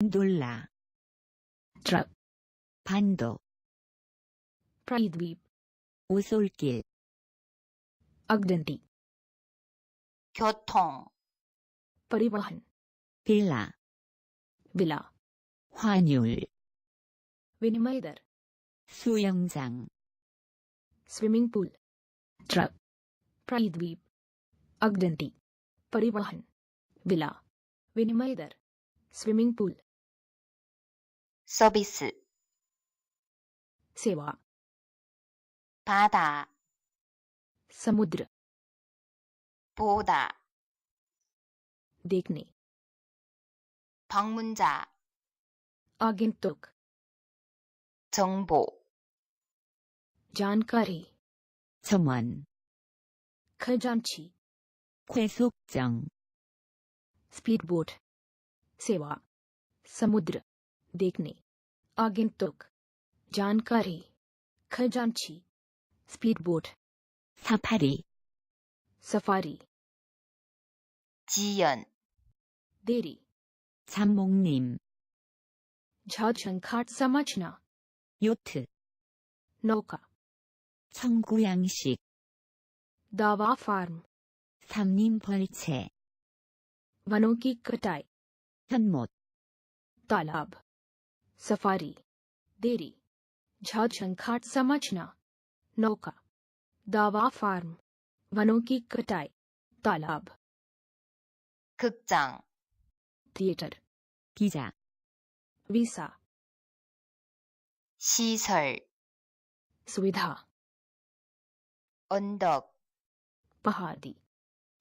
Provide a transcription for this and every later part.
놀라, truck 반도, प्रायद्वीप 오솔길, अगडंती 교통, परिवहन 빌라, villa 환율, विनिमय दर 수영장, स्विमिंग पूल ट्रक प्रायद्वीप अगडंती परिवहन विला विनिमय दर स्विमिंग पूल 서비스, सेवा 바다, समुद्र 보다, देखने 방문자, आगंतुक 정보, जानकारी 점원, खजांची 회속정, स्पीड बोट सेवा समुद्र देखने आगंतुक जानकारी खजांची स्पीड बोट 사파리, सफारी 지연, देरी 잠목님, झाझंखाट समझना 요트, नौका 청구양식, दावा फार्म 삼림벌채, वनों की कटाई 현못, तालाब सफारी देरी झाझंखाट समझना नौका दावा फार्म वनों की कटाई तालाब 극장, थिएटर 기자, वीसा 시설, सुविधा 언덕, पहाड़ी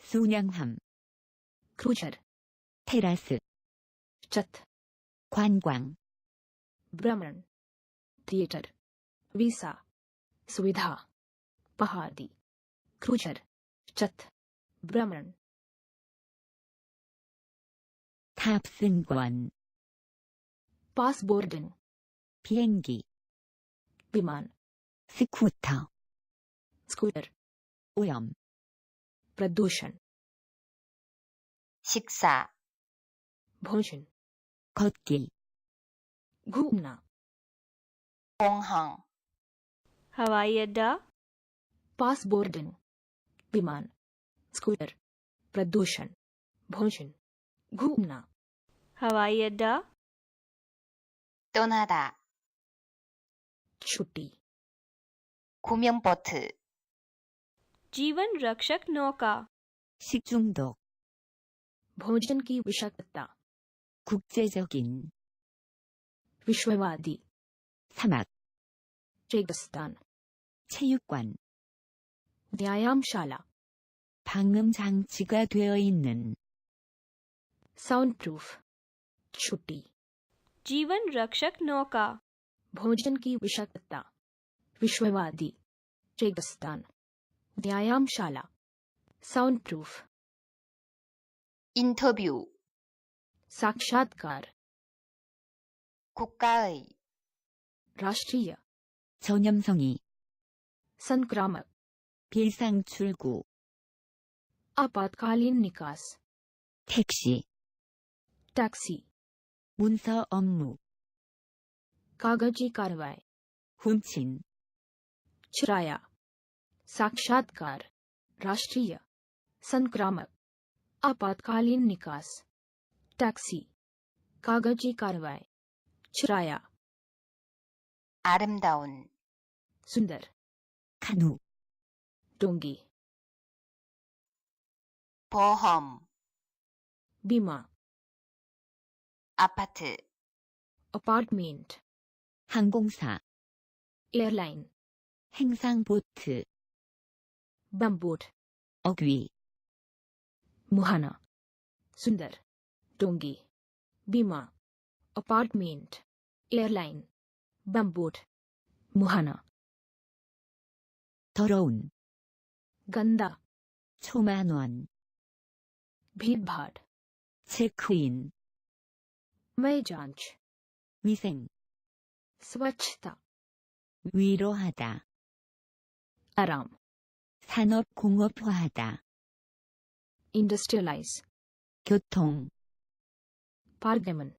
순양함, क्रूजर 테라스, छत 관광, भ्रमण थिएटर वीसा सुविधा पहाड़ी क्रूजर छत भ्रमण 탑승권, पास बोर्डिंग 비행기, विमान 스쿠터, स्कूटर 오염, प्रदूषण 식사, भोजन 걷길, घूमना 공항, हवाई अड्डा पास बोर्डिंग विमान स्कूटर प्रदूषण भोजन घूमना हवाई अड्डा 떠나다, छुट्टी 구명보트, जीवन रक्षक नौका 식중독, भोजन की विषाक्तता 국제적인, विश्ववादी 사막, रेगिस्तान 체육관, व्यायामशाला 방음 장치가 되어 있는, साउंड प्रूफ छुट्टी जीवन रक्षक नौका भोजन की विषाक्तता विश्ववादी रेगिस्तान व्यायामशाला साउंड प्रूफ 인터뷰, साक्षात्कार 국가의, राष्ट्रीय 전염성이, संक्रामक 빌상 출구, आपातकालीन निकास 택시, टैक्सी 문서 업무, कागजी कार्रवाई 훔친, चुराया साक्षात्कार राष्ट्रीय संक्रामक आपातकालीन निकास टैक्सी कागजी कार्रवाई 치라야. 아름다운. 순달. 간우. 동기. 보험. 비마. 아파트. Apartment. 항공사. Airline. 행상 보트. 밤보트. 어귀 무하나 순달. 동기. 비마. Apartment. एयरलाइन बमबोट मुहाना 더러운, गंदा 초만원, भीड़ भाड़ 체크인, मय जांच 위생, स्वच्छता 위로하다, आराम 산업공업화하다, इंडस्ट्रियलाइज 교통, पारगमन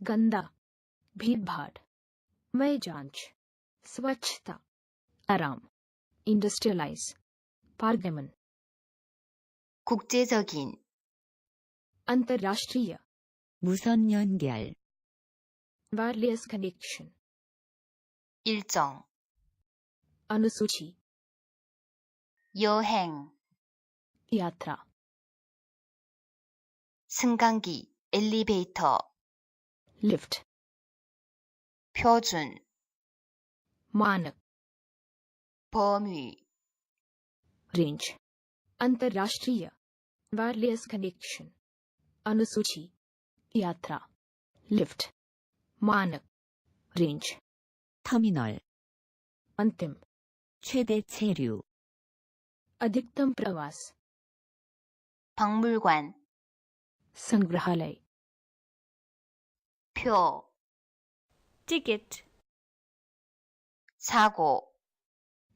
गंदा भीड़ भाड़ मई जांच स्वच्छता आराम इंडस्ट्रियलाइज पारगमन 국제적인, अंतर्राष्ट्रीय 무선 연결, वायरलेस कनेक्शन 일정, अनुसूची 여행, यात्रा 승강기, 엘리베이터, लिफ्ट 표준, मानक 범위, रेंज अंतर्राष्ट्रीय वायरलेस कनेक्शन अनुसूची यात्रा लिफ्ट मानक रेंज 터미널, अंतिम 최대 체류, अधिकतम प्रवास 박물관, संग्रहालय 표, ticket, 사고,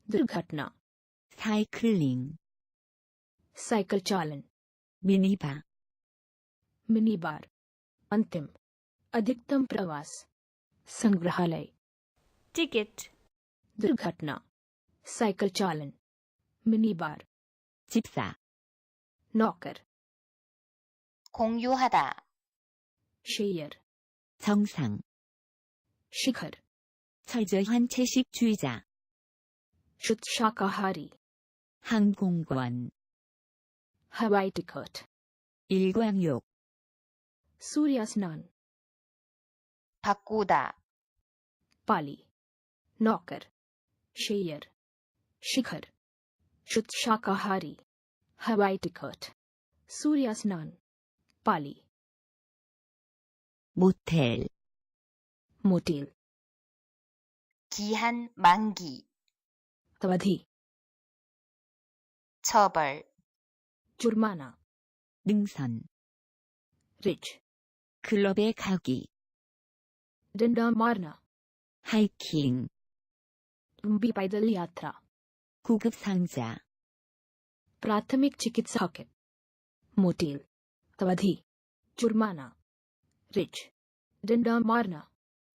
दुर्घटना 사이클링, साइकिल चालन 미니바, मिनी बार अंतिम अधिकतम प्रवास संग्रहालय ticket, दुर्घटना साइकिल चालन मिनी बार 집사, नौकर 공유하다, शेयर 정상, शिखर 철저한 채식주의자, शुद्ध शाकाहारी 항공권, हवाई टिकट 일광욕, सूर्य स्नान 바꾸다, पाली नौकर शेयर शिखर शुद्ध शाकाहारी हवाई टिकट सूर्य स्नान पाली 모텔, मोटेल 기한 만기, अवधि 처벌, जुर्माना 능선, रिच 클럽에 가기, डंडा मारना 하이킹, लंबी पैदल यात्रा 구급 상자, प्राथमिक चिकित्सा किट मोटेल अवधि जुर्माना रिच डंडा मारना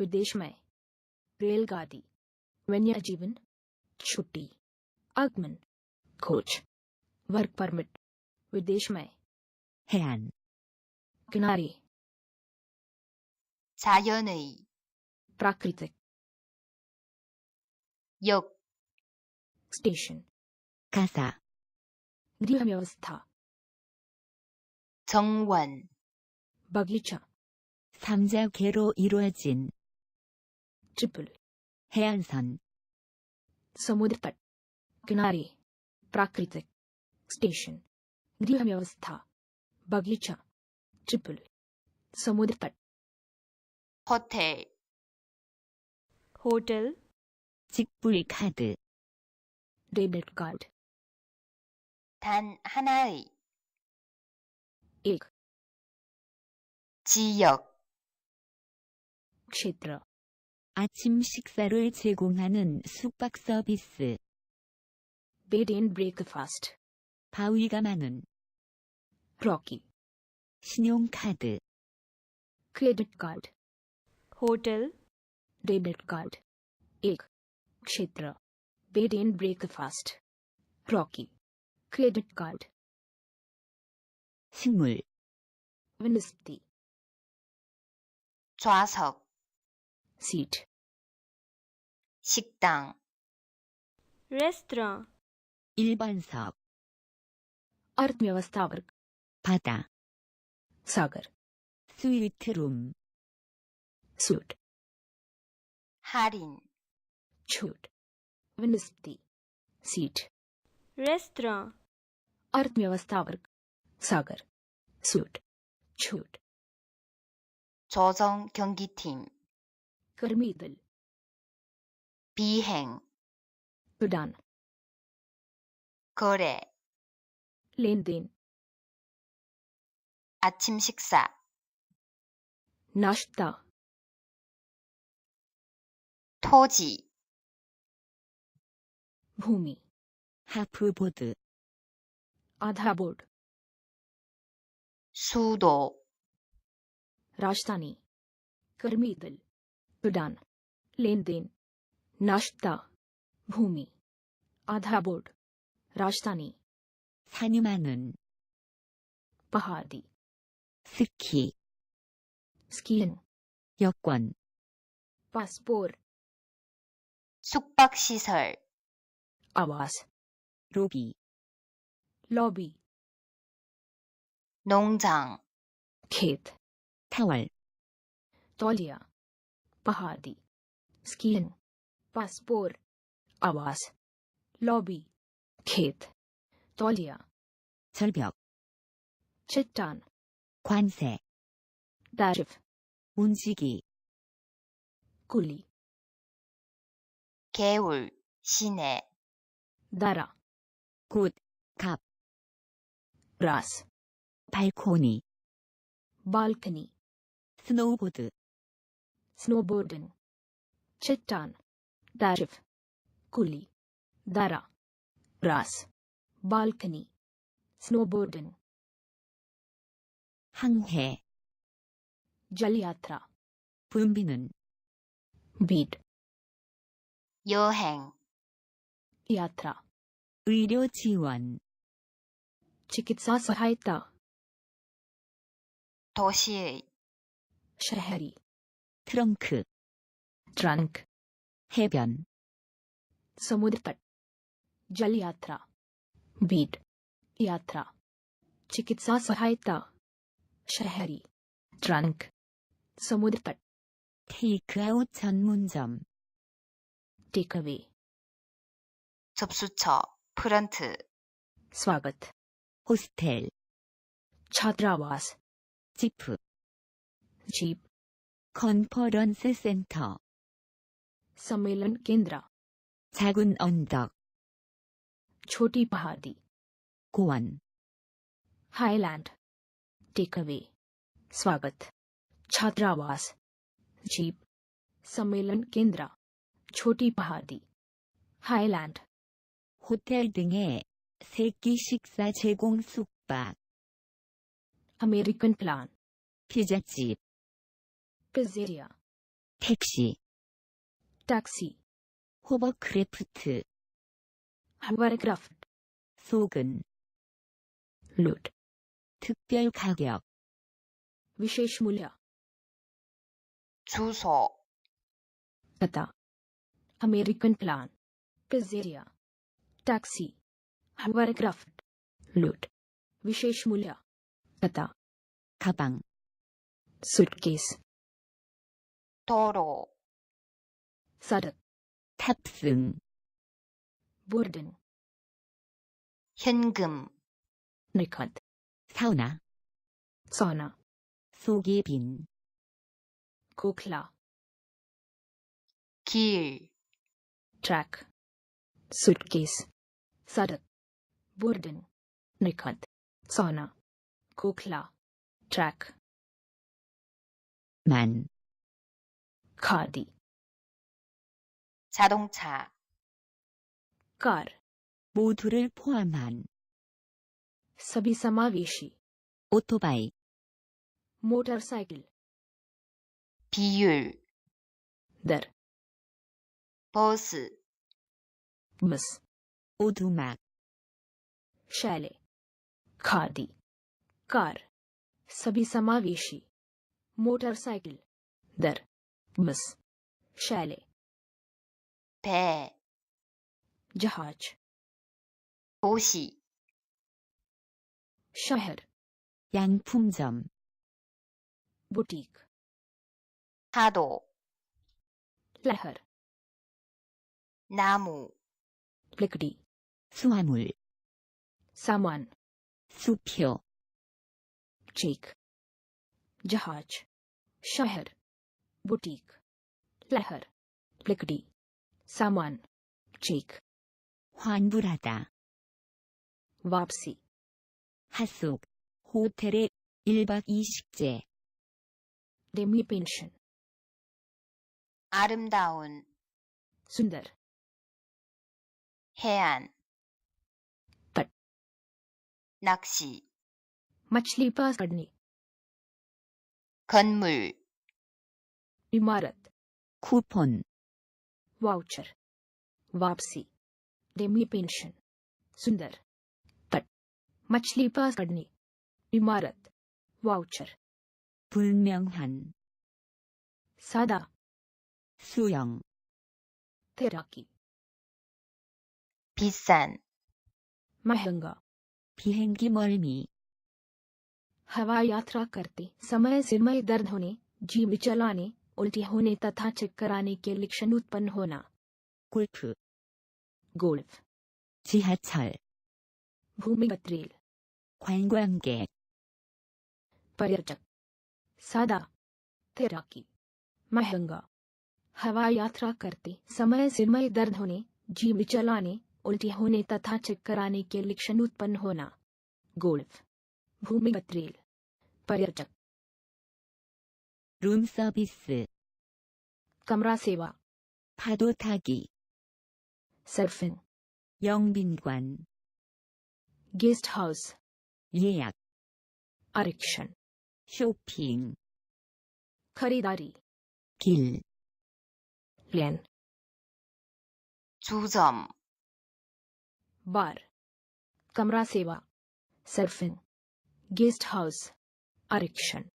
विदेश में रेलगाड़ी वन्य जीवन छुट्टी आगमन खोज वर्क परमिट विदेश में 해안, किनारे 자연의, प्राकृतिक 역, स्टेशन 가사, गृह व्यवस्था 정원, बगीचा 삼자계로 이루어진 ट्रिपल 해안선, समुद्र तट किनारे प्राकृतिक स्टेशन गृह व्यवस्था बगीचा ट्रिपल समुद्र तट 호텔, hotel, 직불 카드, डेबिट कार्ड 단 하나의, एक 지역, क्षेत्र 아침 식사를 제공하는 숙박 서비스. Bed and breakfast. 바위가 많은. Rocky. 신용카드. Credit card. Hotel. Debit card. Egg. Kshetra. Bed and breakfast. Rocky. Credit card. 식물. Wednesday. 좌석. Seat 식당, restaurant, 1번석, अर्थव्यवस्था वर्ग 바다, सागर 스위트룸, सूट 할인, छूट वनस्पति सीट restaurant, अर्थव्यवस्था वर्ग सागर सूट छूट 조정 경기팀 कर्मी दल 비행 उड़ान 거래 लेन देन 아침 식사 नाश्ता 토지 भूमि 하프보드, आधा बोर्ड 수도 राजधानी कर्मी दल उड़ान लेन देन नाश्ता भूमि आधा बोर्ड राजधानी 산유하는, पहाड़ी 스키, स्कीइंग 여권, पासपोर्ट 숙박시설 आवास 로비, लॉबी 농장 खेत 타월, तौलिया पहाड़ी स्कीइंग पासपोर्ट आवास लॉबी खेत तौलिया 절벽, चट्टान 관세, टैरिफ 운지기, कुली 개울 시내 दरा 굿, 갑, रास 발코니, बालकनी 스노우보드, स्नोबोर्डिंग चट्टान टैरिफ कुली दरा रास बालकनी स्नोबोर्डिंग 항해, जल यात्रा 붐비는, बीट 여행 यात्रा 의료 지원, चिकित्सा सहायता 도시의 शहरी 트렁크, ट्रंक 해변, समुद्र तट जल यात्रा बीट यात्रा चिकित्सा सहायता शहरी ट्रंक समुद्र तट 테이크아웃 전문점, टेकअवे 접수처 프런트 स्वागत 호스텔, छात्रावास 지프, जीप 컨퍼런스 센터, सम्मेलन केंद्र 작은 언덕, छोटी पहाड़ी 고원, हाईलैंड टेकअवे स्वागत छात्रावास जीप सम्मेलन केंद्र छोटी पहाड़ी highland 호텔 등의 세끼 식사 제공 숙박, American plan 피자집, pizzeria 택시, taxi 호버크래프트, हवारक्राफ्ट 소근, लूट 특별 가격, विशेष मूल्य 주소 पता American plan pizzeria taxi hovercraft लूट विशेष मूल्य पता 가방, सूटकेस 도로 서류 탑승 보르든 현금 니컨 사우나 사우나 소개빈 고클라 길 트랙 suitcase 서류 보르든 니컨 사우나 고클라 트랙 만 खादी 자동차 कार 모두를 포함한 सभी समावेशी 오토바이, मोटरसाइकिल 비율 दर 버스 बस 오두막, शैले खादी कार सभी समावेशी मोटरसाइकिल दर बस शैले 배 जहाज 도시 शहर 양품점, बुटीक 파도 लहर 나무 लकड़ी 수화물, सामान 수표, चेक जहाज शहर बुटीक लहर लिकड़ी सामान चेक 환불하다, वापसी 하숙, 호텔의 1박 2식제, डेमी पेंशन 아름다운 सुंदर 해안 तट 낚시 मछली पास पड़ने 건물 इमारत 쿠폰, वाउचर वापसी डेमी पेंशन सुंदर तट मछली पास पड़ने इमारत वाउचर 불명한, सादा 수영, तैराकी 비싼 महंगा 비행기 멀미, हवाई यात्रा करते समय सिरमय दर्द होने जीव चलाने उल्टी होने तथा चक्कर आने के लक्षण उत्पन्न होना 골프, गोल्फ 지하철, भूमिगत रेल 관광객, पर्यटक सादा तैराकी महंगा हवाई यात्रा करते समय सिरमय दर्द होने जीव चलाने उल्टी होने तथा चक्कर आने के लक्षण उत्पन्न होना गोल्फ भूमिगत रेल पर्यटक 룸 서비스, कमरा सेवा 파도 타기, सर्फिंग 영빈관, गेस्ट हाउस 예약, आरक्षण 쇼핑, खरीदारी 길, लेन 주점 बार कमरा सेवा सर्फिंग गेस्ट हाउस आरक्षण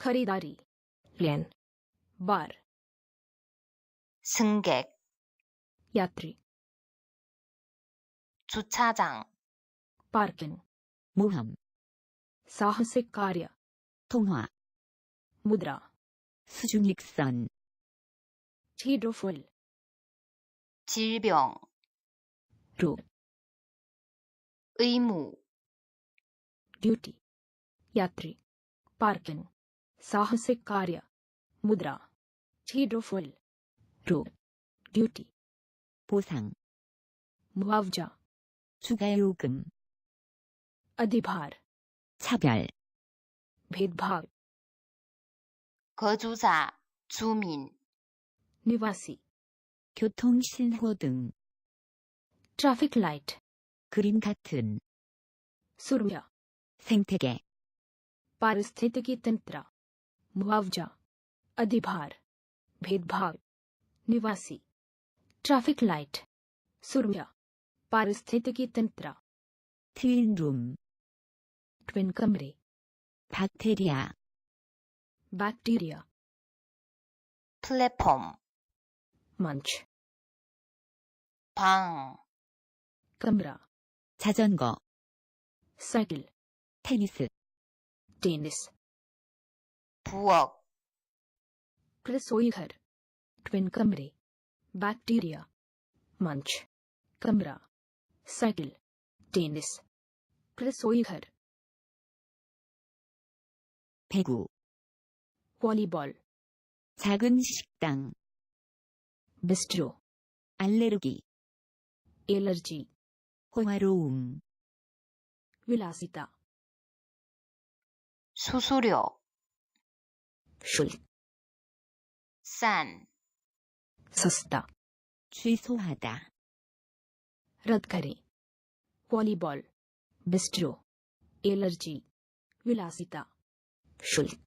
खरीदारी लेन बार 승객 यात्री 주차장 पार्किंग 모험, साहसिक कार्य 통화, मुद्रा 수중익선, हीड्रोफुल 질병 रोग 의무 ड्यूटी यात्री पार्किंग साहसिक कार्य मुद्रा हीड्रोफुल रोग ड्यूटी 보상, मुआवजा 추가요금, अधिभार 차별, भेदभाव 거주자 주민 निवासी 교통신호 등, ट्रैफिक लाइट 그림 같은, सुरक्षा 생태계, पारिस्थितिकी तंत्र मुआवजा अधिभार भेदभाव निवासी ट्रैफिक लाइट सुरक्षा पारिस्थितिकी तंत्र 트윈룸, ट्विन कमरे 박테리아, बैक्टीरिया 플랫폼 मंच 방 कमरा 자전거, साइकिल 테니스, टेनिस 부엌 रसोई घर ट्विन कमरे बैक्टीरिया मंच कमरा साइकिल टेनिस रसोई घर 배구, वॉलीबॉल 작은 식당, बिस्ट्रो 알레르기, एलर्जी 호화로움, विलासिता 수수료 शुल्क 싼 सस्ता 취소하다, रद्द करें वॉलीबॉल बिस्ट्रो एलर्जी विलासिता शुल्क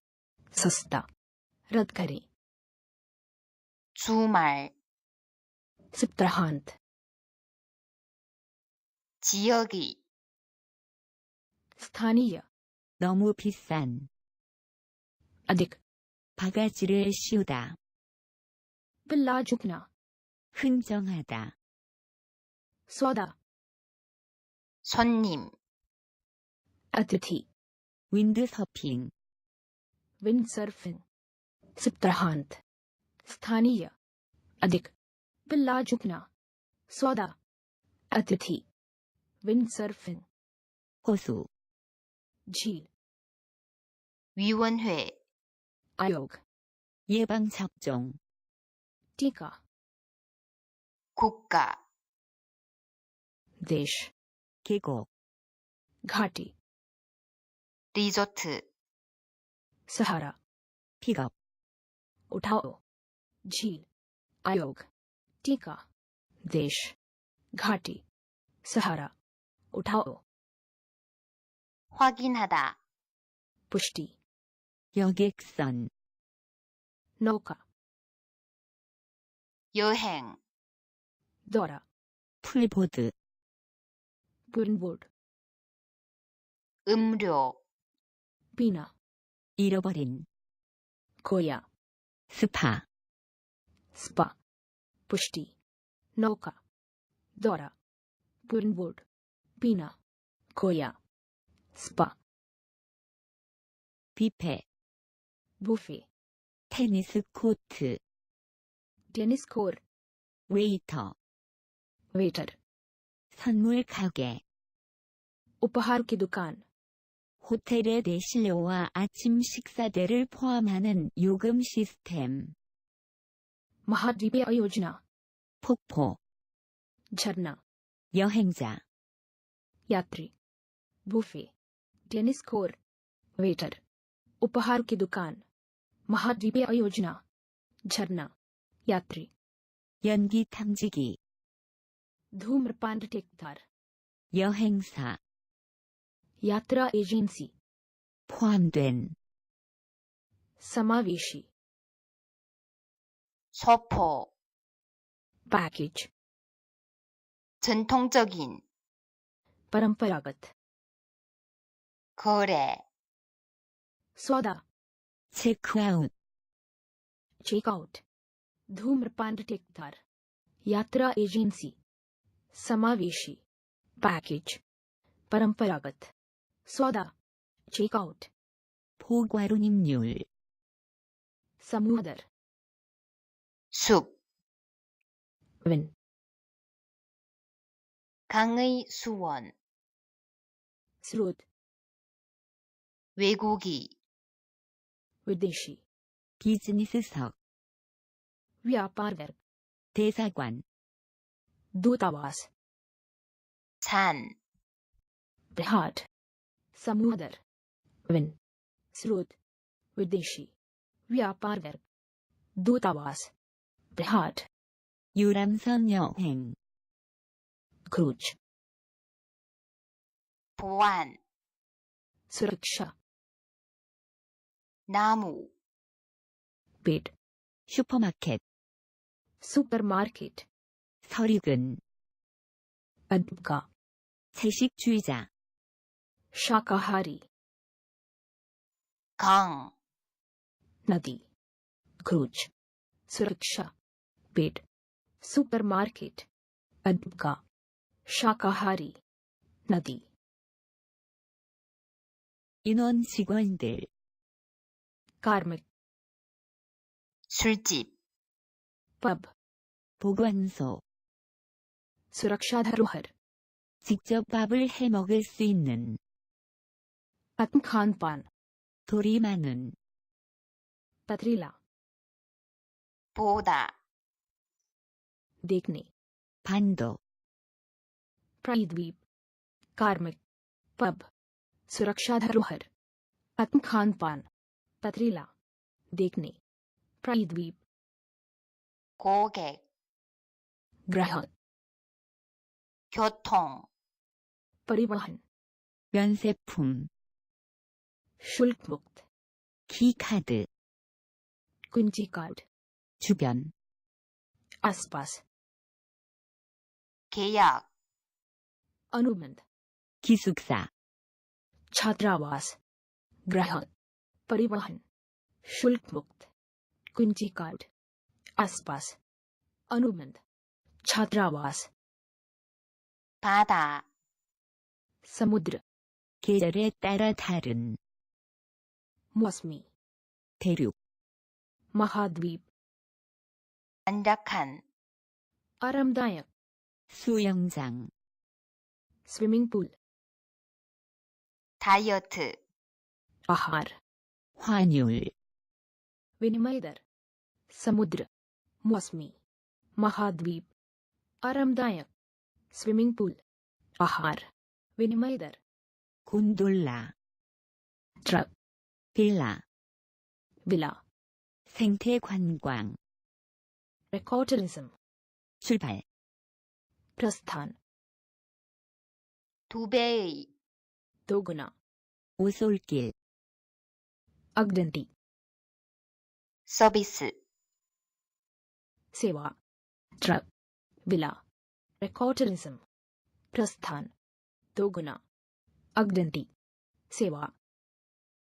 सस्ता रद्द करें 주말 सप्ताहांत 지역이 स्थानीय 너무 비싼, अधिक 바가지를 씌우다, बिल्ला झुकना 흥정하다, सौदा 손님 अतिथि 윈드서핑, विंड सर्फिंग सप्ताहांत स्थानीय अधिक बिल्ला झुकना सौदा अतिथि विंड सर्फिंग 호수, झील 위원회 आयोग 예방접 종, टीका 국가, देश 계곡, घाटी 리조트, सहारा 픽업, उठाओ झील आयोग टीका देश घाटी सहारा उठाओ 확인하다, पुष्टि 여객선, नौका 여행, दौरा 풀보드, पूर्णबोर्ड 음료, पीना 잃어버린, खोया 스파, स्पा पुष्टि नौका दौरा पूर्णबोर्ड पीना खोया spa 뷔페, buffet 테니스 코트, tennis core 웨이터, waiter 선물 가게, उपहार की दुकान 호텔의 내실료와 아침 식사대를 포함하는 요금 시스템, महाद्वीपीय योजना 폭포, झरना 여행자, यात्री बुफे टेनिस कोर वेटर उपहार की दुकान महाद्वीपीय योजना झरना यात्री 연기 탐지기, धूम्रपान टेकदार 여행사, यात्रा एजेंसी 포함된, समावेशी 소포, पैकेज 전통적인, परंपरागत 거래, सौदा 체크아웃, चेकआउट धूम्रपान टेकदार यात्रा एजेंसी समावेशी पैकेज परंपरागत सौदा चेकआउट 포괄운임률, समुद्र 숲, विन 강의 수원, स्रोत 외국이, विदेशी 비즈니스석, व्यापार वर्ग 대사관, दूतावास 산, बिहार समुद्र विन स्रोत विदेशी व्यापार वर्ग दूतावास बिहार 유람선 여행, क्रूज 보안, सुरक्षा 나무, पेट 슈퍼마켓, सुपरमार्केट 서류근, अदका 채식주의자, शाकाहारी 강, नदी क्रूज सुरक्षा पेट सुपरमार्केट अदका शाकाहारी नदी 인원 직원들, कार्मिक 술집, पब 보관소, सुरक्षा धरोहर 직접 밥을 해 먹을 수 있는, आत्म खान पान 돌이 많은, पथरीला 보다, देखने 반도, प्रायद्वीप कार्मिक पब सुरक्षा धरोहर आत्म खान पान पथरीला देखने प्रायद्वीप 고객, ग्राहक 교통, परिवहन 면세품, शुल्क मुक्त 키카드, कुंजी कार्ड 주변, आसपास 계약, अनुबंध 기숙사, छात्रावास ग्राहक परिवहन शुल्क मुक्त कुंजी कार्ड आसपास अनुबंध छात्रावास 바다, समुद्र 계절에 따라 다른, मौसमी 대륙, महाद्वीप 안락한, आरामदायक 수영장, स्विमिंग पूल 다이어트, आहार 환율, विनिमय दर समुद्र मौसमी महाद्वीप आरामदायक स्विमिंग पूल आहार विनिमय दर 곤돌라, ट्रक 빌라, विला 생태관광, रिकॉर्डरिज्म 출발, प्रस्थान 두 배의 दोगुना 오솔길, अगडंती 서비스 सेवा ट्रक विला रिकॉर्डलिज्म प्रस्थान दोगुना अगडंती सेवा